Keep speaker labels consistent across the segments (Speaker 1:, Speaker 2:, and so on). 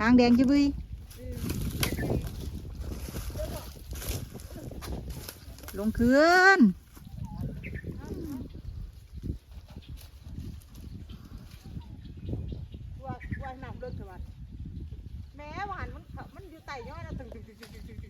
Speaker 1: ทางแดงจิบุยลง
Speaker 2: เขื่อนแม่หวานมันมันอยู่ใต้ย้อยนะตึงตึงตึงตึงตึง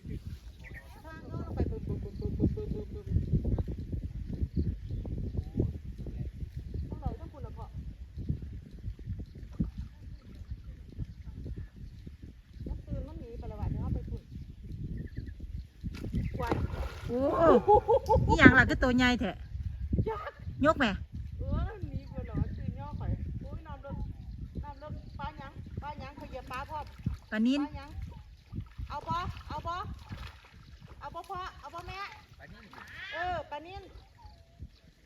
Speaker 1: อ้นี่ยังล่ะก็ตัวใหญ่แท้
Speaker 2: ยักษ์
Speaker 1: ยกแม่
Speaker 2: เออหนีไปเหรอตื่นย่อข่อยโอ้ยน้ำเลิกน้ำเลิกปลาหยังปลาหยังเขาเหยียบปลาพ่อ
Speaker 1: ปลานิน
Speaker 2: ปลาหยังเอาบ่เอาบ่เอาบ่พ่อเอาบ่แม่
Speaker 3: ปลานิ่มอยู่
Speaker 2: เออปลานิ่น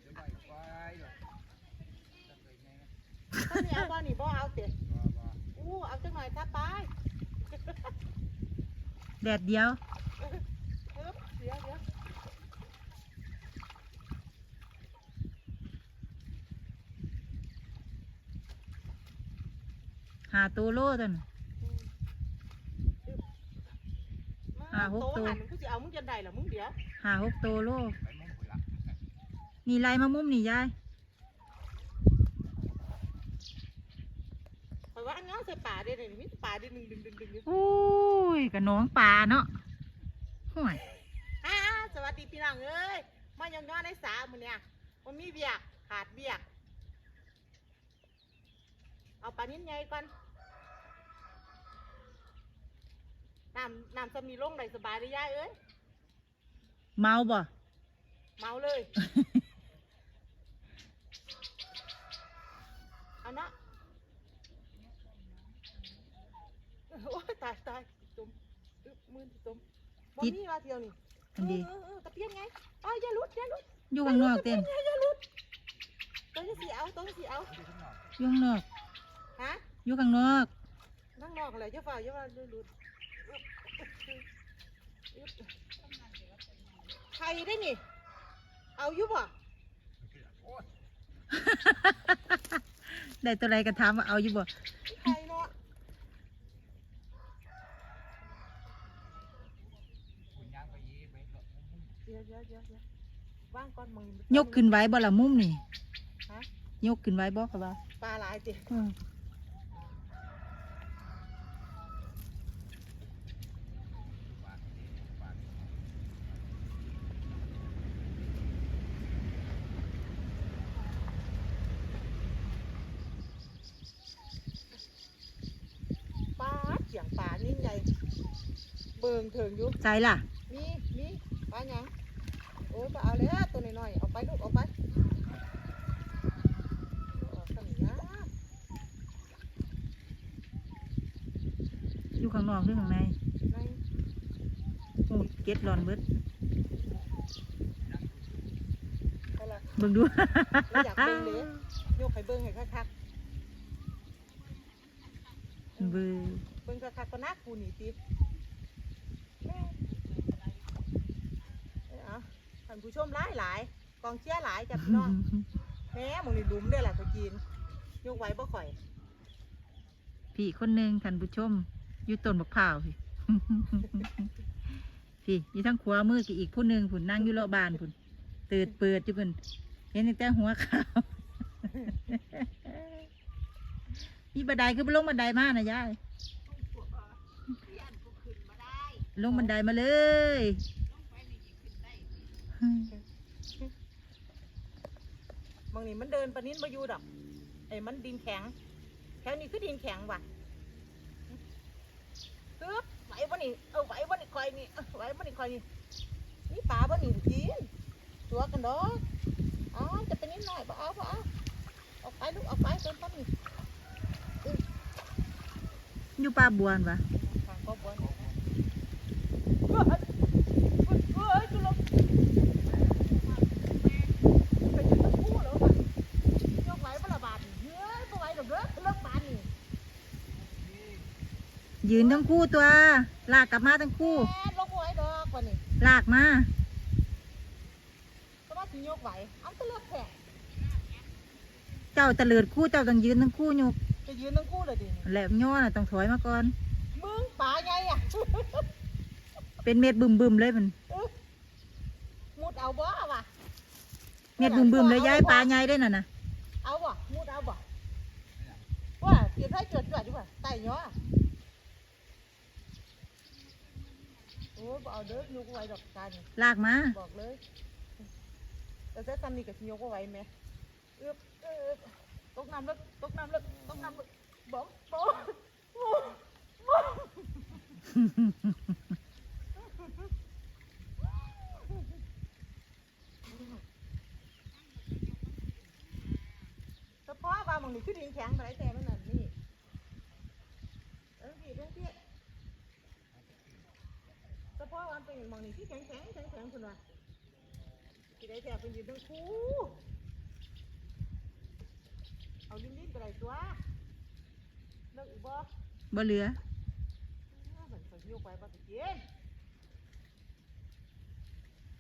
Speaker 3: เดี๋ยวไปไปเดี๋ยวจะเคยไงนะ
Speaker 2: ถ้านี่เอาบ่นี่บ่เอาเตะ
Speaker 3: บ่บ่
Speaker 2: อู้เอาจังหน่อยถ้าไป
Speaker 1: แดดเดียว
Speaker 2: เออเดี๋ยวเดี๋ยว
Speaker 1: หาตัวโลตันอ่าหก
Speaker 2: โต
Speaker 1: ตัว
Speaker 2: หันกูสิเอามึงจะได้เหรอมึงเดี๋ยว
Speaker 1: หาหกตัวโล
Speaker 3: ไปมุ่งผลละ
Speaker 1: นี่ไรมามุมนี่ยาย
Speaker 2: ข่อยว่าอันนี้ใส่ป่าเด้นี่มีแต่ป่าเด้ดึงดึงดึงดึงดึง
Speaker 1: โอ้ยกับน้องปลาเนาะห่วย
Speaker 2: อ่าสวัสดีพี่น้องเอ้ยมาย่องย่อในสามื้อเนี่ยมันมีเบียกขาดเบียก เอาปลานิ่นใหญ่ก่อน น้ำน้ำจะมีลงได้สบายเลยยายเอ้ย
Speaker 1: เมาบ่
Speaker 2: เมาเลย เอาเนาะโอ้ยตายตายจมอึ๊บมือจมบอนี่มาเที่ยวนี่
Speaker 1: อันดี
Speaker 2: เออเออตะเพียนไงอ้าวอย่าหลุดอย่าหลุด
Speaker 1: อยู่ข้างนอกเต้น
Speaker 2: อย่าอย่าหลุดตัวจะสีเอาตัวจะสีเอา
Speaker 3: ที่ข้างนอก
Speaker 1: อยู่ข้างนอก
Speaker 2: ฮะ
Speaker 1: อยู่ข้างนอก
Speaker 2: นั่งนอกอะไรเจ้าฝ่าเจ้าฝ่าหลุด หลุดอึ๊บใครได้นี่ เอาอยู่บ่
Speaker 3: โอ้ย
Speaker 1: ได้ตัวไรก็ถามว่าเอาอยู่บ่
Speaker 2: ใครเนาะ
Speaker 3: คุณย่างไปยีไปเลาะมุ่ง
Speaker 2: เดี๋ยวเดี๋ยวเดี๋ยวเดี๋ยวว่างก่อนมึง
Speaker 1: ยกขึ้นไว้บ่ละมุมนี่
Speaker 2: ฮะ
Speaker 1: ยกขึ้นไว้บ่ค่ะว่า
Speaker 2: ปลาหลายติ
Speaker 1: อืม
Speaker 3: ปากนี่ปาก
Speaker 2: ปลาเสียงปลานี่ใหญ่ เบิ่งเถิงอยู่
Speaker 1: ใจล่ะ
Speaker 2: มีมีปลาหยังโอ้ยปลาเอาแล้วตัวน้อยๆเอาไปลูกเอาไปเอาขนาดนี้
Speaker 1: อยู่ข้างนอกหรือข้างใน
Speaker 2: ใน
Speaker 1: หูเก็ดร้อนเบิด
Speaker 2: ไปละ
Speaker 1: เบิ่งดู
Speaker 2: เราอยากเบิ่งเด้ยกให้เบิ่งให้คัก
Speaker 1: เบิ่ง
Speaker 2: ๆเบิ่งคักๆก็น่ากูนี่ติแม่เอาท่านผู้ชมหลายหลายๆกองเชียร์หลายจ้ะพี่น้องแหม่มึงนี่ดุมได้อล่ะตัวจีนยกไว้บ่ข่อย
Speaker 1: พี่คนหนึ่งท่านผู้ชม อยู่ต้นบักพร้าวพี่ พี่อยู่ทั้งขวามือกับอีกผู้หนึ่งผุนนั่งอยู่รอบบ้านผุนเติดเปิดอยู่ผุนเห็นตั้งแต่หัวขาว มีบันไดคือไปลงบันไดมานะยายลงบันไดมาเลย
Speaker 2: บางนี่มันเดินปานนี้มาอยู่ดอกไอ้มันดินแข็ง แถวนี้คือดินแข็งว่ะตึ๊บไหวบ่นี่เออไหวบ่นี่คอยนี่เออไหวบ่นี่คอยนี่นี่ปลาบ่นี่กินตัวกันดอกอ๋อจะเป็นนิดหน่อยบ่เอาบ่เอาเอาไปลูกเอาไปเติมปั๊บนี่
Speaker 1: อยู่ป่าบวนปะ
Speaker 2: ทางก็บ่นี่เฮ้ยเฮ้ยจุลบเป็นจังคู่เหรอวะยกไหวบ่ละบาดนี่เฮ้ยบ่ไหวดอกเด้อเลิกบาดนี่
Speaker 1: ยืนทั้งคู่ตัว ลากกลับมาทั้งคู่
Speaker 2: แม่ลงไหวดอกว่านี่
Speaker 1: ลากมา
Speaker 2: ก็ว่าสิยกไหวอันตะเลิกแผล
Speaker 1: เจ้าตะเลิดคู่เจ้าต้องยืนทั้งคู่อยู่
Speaker 2: จะยืนทั้งคู่เลยดิ
Speaker 1: แล้วย่อน่ะต้องถอยมาก่อน
Speaker 2: เบึ้งป่าไงอะ
Speaker 1: เป็นเม็ดบึมบึมๆเลยมัน
Speaker 2: มุดเอาบ่ว่ะ
Speaker 1: เม็ดบึมบึมๆเลยย้ายปลาใหญ่ได้น่ะนะ
Speaker 2: เอาบ่มุดเอาบ่ว่าเก็บให้จวดจวดดีกว่าไต่ย้อโอ้ยบ่ เอาเด้อยกไว้ดอกจาน
Speaker 1: ลากมา
Speaker 2: บอกเลยแต่เส้นซันนี่กับยกเอาไว้ไหมเอึบเอึบตกน้ำลึกตกน้ำลึกตกน้ำลึกบอกบอกเฉพาะว่ามึงนี่คือดินแข็งไรแต่มันนั่นนี่เออพี่เรื่องพี่เฉพาะว่าเป็นมึงนี่ที่แข็งแข็งแข็งแข็งคุณว่าที่ได้แถบเป็นยืนทั้งคู่เอาลิ้นลิ้นไปไรตัวเลิกอีกบ่
Speaker 1: บ่เหลือ
Speaker 2: เหมือนคนยกไปบ่ตะเกียน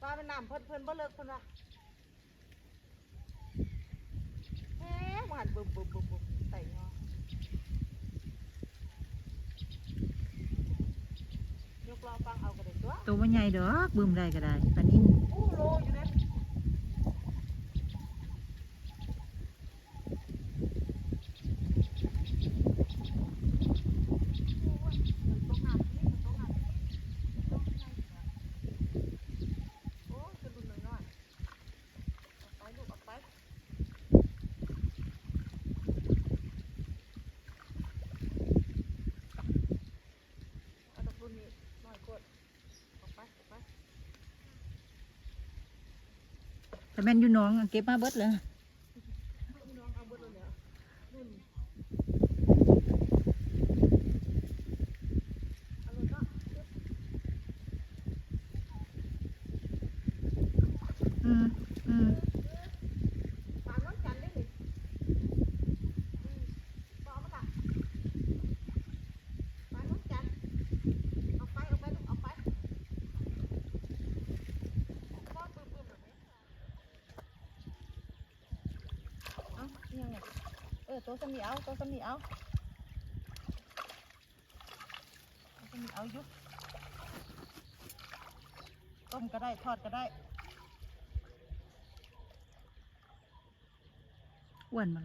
Speaker 2: ปลาเป็นน้ำเพิ่นเพิ่นบ่เลิกเพิ่นว่าแหมหวานบึมบึมบึมบึมใส่เนาะยกรอฟังเอากระเด็น ตัว
Speaker 1: ตัวบ่ใหญ่ดอกบึมได้ก็ได้ปลานิ่น
Speaker 2: อู้โลอยู่นะตกน้ำนี่ตกน้ำตกน้ำโอ้ยจะดุนหน่อยๆออกไปลูกออกไป เอาดอกรุ่นนี้หน่อยกดออกไปออกไป
Speaker 1: แม่นอยู่น้องเก็บมาเบิดเลย
Speaker 2: พี่น้องเอาเบดเลยเนี่ยรุ่นเอาเลยเนาะ
Speaker 1: อืมอืม
Speaker 2: ปาน้องจันได้ดิอืมบอกมาค่ะปาน้องจันเอาไปเอาไปลูกเอาไปป้อนปื้มๆแบบนี้เอานี่ยังไงเออ ตัวสมีเอาตัวสมีเอาตัวสมีเอาอยุบต้มก็ได้ทอดก็ได้
Speaker 1: อ้วนมา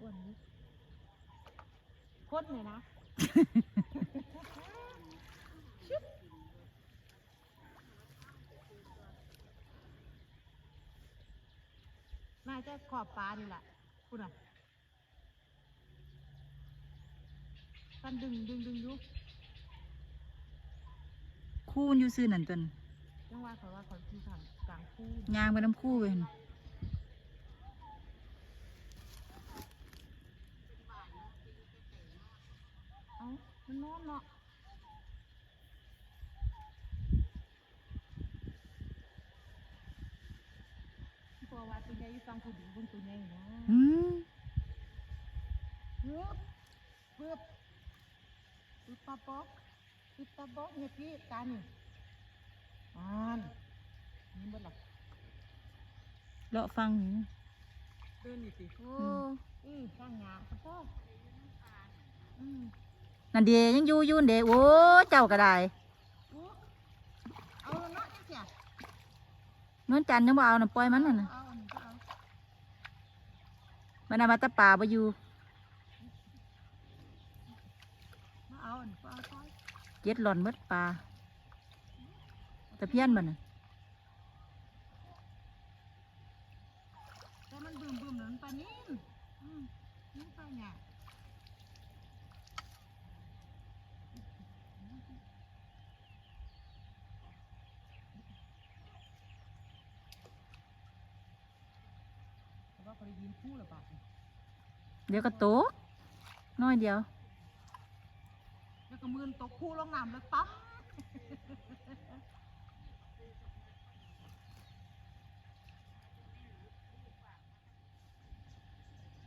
Speaker 2: อ้วนนิดพ่นเลยนะชึบน่าจะขอบปลานี่แหละคุณอะ กันดึงดึงดึงอยุ
Speaker 1: คู่มันอยู่ซื่อนั่นตวน
Speaker 2: ยังว่าเขาว่าเขาคือทำกลางคู่
Speaker 1: ยางไปน้ำคู่ไปหั่น
Speaker 2: เอ้ามันนอนเนาะเพราะว่าตัวใหญ่อยู่ฟังผู้ดีบนตัวใหญ่นะ
Speaker 1: อืม
Speaker 2: ปึ๊บปึ๊บ ปึ๊บปะป๊อกปึ๊บปะป๊อกเนี่ยพี่ตานี่อ่านนี่เบิดหรอ
Speaker 1: เลาะฟังอยู่
Speaker 2: เดินนี่สิโอ้
Speaker 1: อืม
Speaker 2: อืมข้างหยาปะป๊อกอืม
Speaker 1: นั่นเดียังอยู่อยุ่นเดโอ้เจ้าก็ได้
Speaker 2: โอ้เอาเนาะจังเสีย
Speaker 1: นวลจันทร์ยังบ่เอาน่ะปล่อยมันน่ะนะ
Speaker 2: เอาอันนี้ก็เอา
Speaker 1: มันน่ะมาแตะป่าบ่อยู่
Speaker 2: มาเอาอันนี้ก็เอาไป
Speaker 1: เจ็ดหล่อนเบิดปลาตะเพียนบ่น่ะ
Speaker 2: แต่มันบึมบึมๆเหมือนปลานิ่มอืมนี่ปลาหยาแต่ว่าเขาได้ยินคู่หรือเปล่า
Speaker 1: เดี๋ยวก็โตกน้อยเดียว
Speaker 2: แล้วก็ มือนตกคู่ลงน้ำแล้วปั๊บ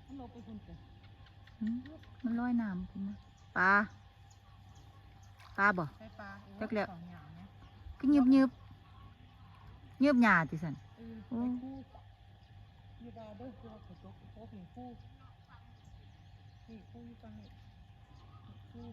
Speaker 2: มันลงไปคนเดียว
Speaker 1: อืมมันลอยน้ำขึ้นมาปลาปลาบ่
Speaker 2: ใช่ปลา
Speaker 1: จักแล้ว
Speaker 2: สองอย่างเนี่ย
Speaker 1: ก็เงียบเงียบเงียบหยาติสัน
Speaker 2: เออ
Speaker 1: โอ้
Speaker 2: ไปคู่อยูดาเด้อคือว่าเขาตกโป๊กหนึ่งคู่นี่คู่อยู่ฟังนี่คู่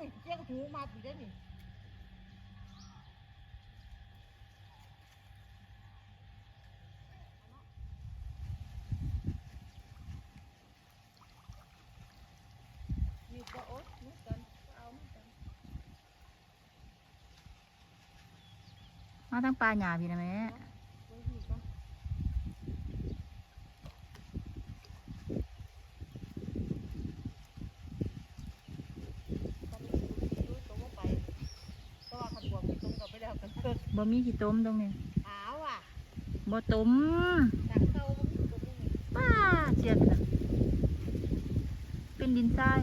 Speaker 2: นี่เจียงหูมาดีได้นี่นี่ก็โอ๊ตมือนกันเอามือนกัน
Speaker 1: มาทั้งปลาหยาพี่นะแม่
Speaker 2: ไว้ดีก่อนตอนนี้ดูตัวว่าไปก็ว่าขันบวกไปตรงกับไปแล้วกันเกิด
Speaker 1: บ่มีขี้ต้มตรงนี้
Speaker 2: ขาวอะ
Speaker 1: บ่ต้ม
Speaker 2: จากเตาบ่มีตัวนี้
Speaker 1: ป้าเจียดน่ะเป็นดินทราย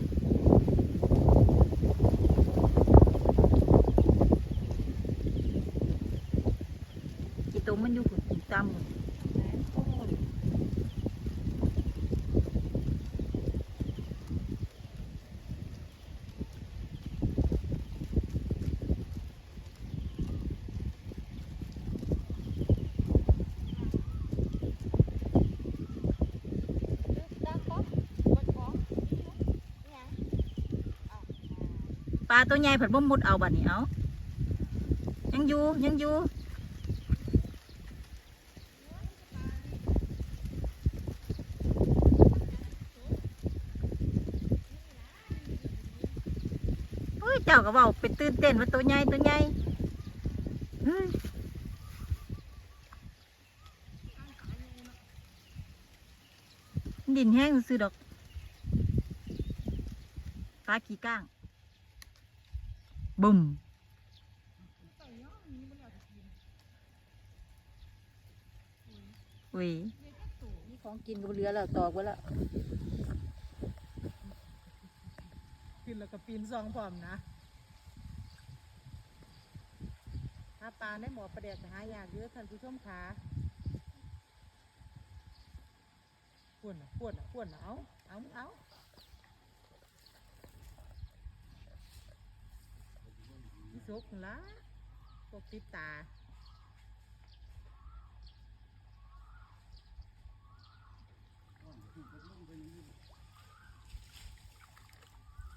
Speaker 1: ขี้ต้มมันอยู่พุ่นอยู่ตามพุ่น
Speaker 2: แหมโอ้ย ตาป๊อปบนของนี่นะนี่ยังเอา
Speaker 1: ปลาตัวใหญ่ผัดบ่มุดเอาบัดนี้เอายังอยู่ยังอยู่เฮ้ยเจ้าก็เว้าเป็นตื่นเต้นว่าตัวใหญ่ตัวใหญ่ดินแห้งซื้อดอกปลาขี้ก้าง บุ่มอุ้ยนี่ของกินกับเรือแล้วตอกไว้แล้ว
Speaker 2: ขึ้นแล้วก็ปีนซองพร้อมนะหาปลาในหมอประเดี๋ยวจะหายากเยอะท่านผู้ชมขาปวดนะปวดนะปวดนะเอาเอาเอา พี่สุกนั่นละพวกติดตา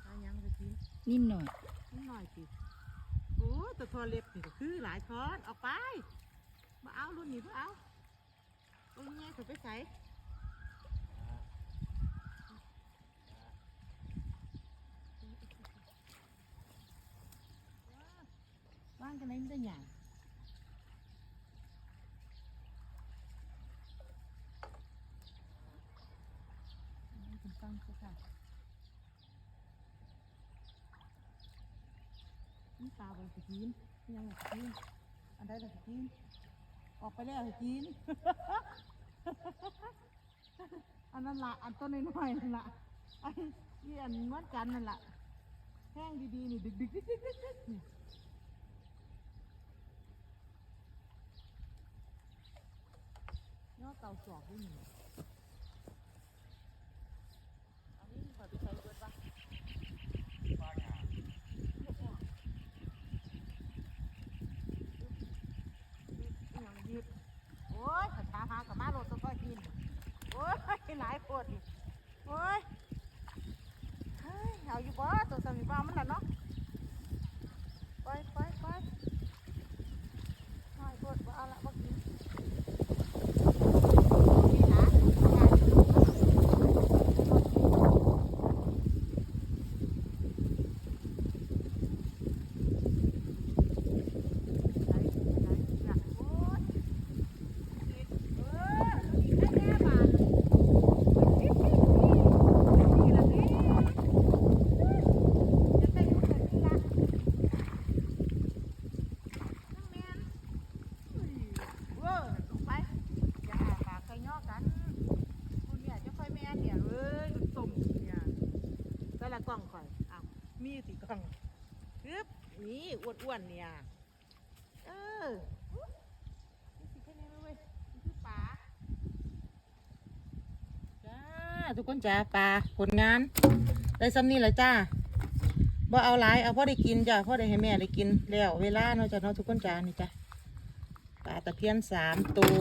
Speaker 2: เอายังไปกิน
Speaker 1: นิ่มหน่อย
Speaker 2: นิดหน่อยสิโอ้ยแตัวทอเล็บนี่ก็คือหลายทอนออกไปมาเอารุ่นนี้มาเอารุ่นนี้เขาไปใส่ว่างกันไหนไม่ได้หยังเอาไปฟัง ก็เขาค่ะนี่ปลาบนสกีนนี่ยังสกีนอันใดสกีนออกไปแล้วสกีนอันนั้นละอันต้นน้อยๆนั่นละไอ้นี่อันเหมือนกันนั่นละแห้งดีๆนี่ดึกดึกดึกดึกดึกดึกนี่ยอด เตาสอกด้วยนี่อันนี้ขอไปใส่เบิดปะอย่างยิบโอ้ยขาขาหากับมาโรดตัวก็กิน โอ้ยหลายปวดนี่โอ้ย เฮ้ย เอาอยู่บ่ตัวสามีบ้ามันละเนาะไปไปไปหายปวดบ่เอาละบ่กินนี่นะยายไหนไหนน่ะโอ้ย เออนี่แค่บาทนี่ละนี่จะได้รู้แบบนี้ละนั่งแมนอุ้ยเว้อลงไปอย่าหาปากใครย่อกันคุณเนี่ยจะค่อยแม่นเนี่ยเอ้ยลูกตุ่มเนี่ยก็ละกล้องข่อยอ้าวมีสิกล้องฮึบนี่ อ้วนๆเนี่ย เออนี่สิแค่นี้เว้ยนี่คือป๋าจ้าทุกคนจ้าปลาผลงานได้ซ้ำนี่แหละจ้าบ่เอาหลายเอาพ่อได้กินจ้าพ่อได้ให้แม่ได้กินแล้วเวลาเนาะจ้าเนาะทุกคนจ้านี่จ้าปลาตะเพียนสามตัว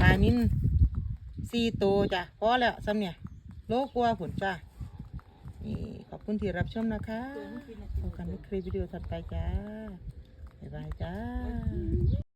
Speaker 2: ปลานิ่นสี่ตัวจ้าพอแล้วซ้ำเนี่ยโลกลัวาผลจ้านี่ขอบคุณที่รับชมนะคะพบ กันในคลิปวิดีโอถัดไปจ้าบ๊ายบายจ้า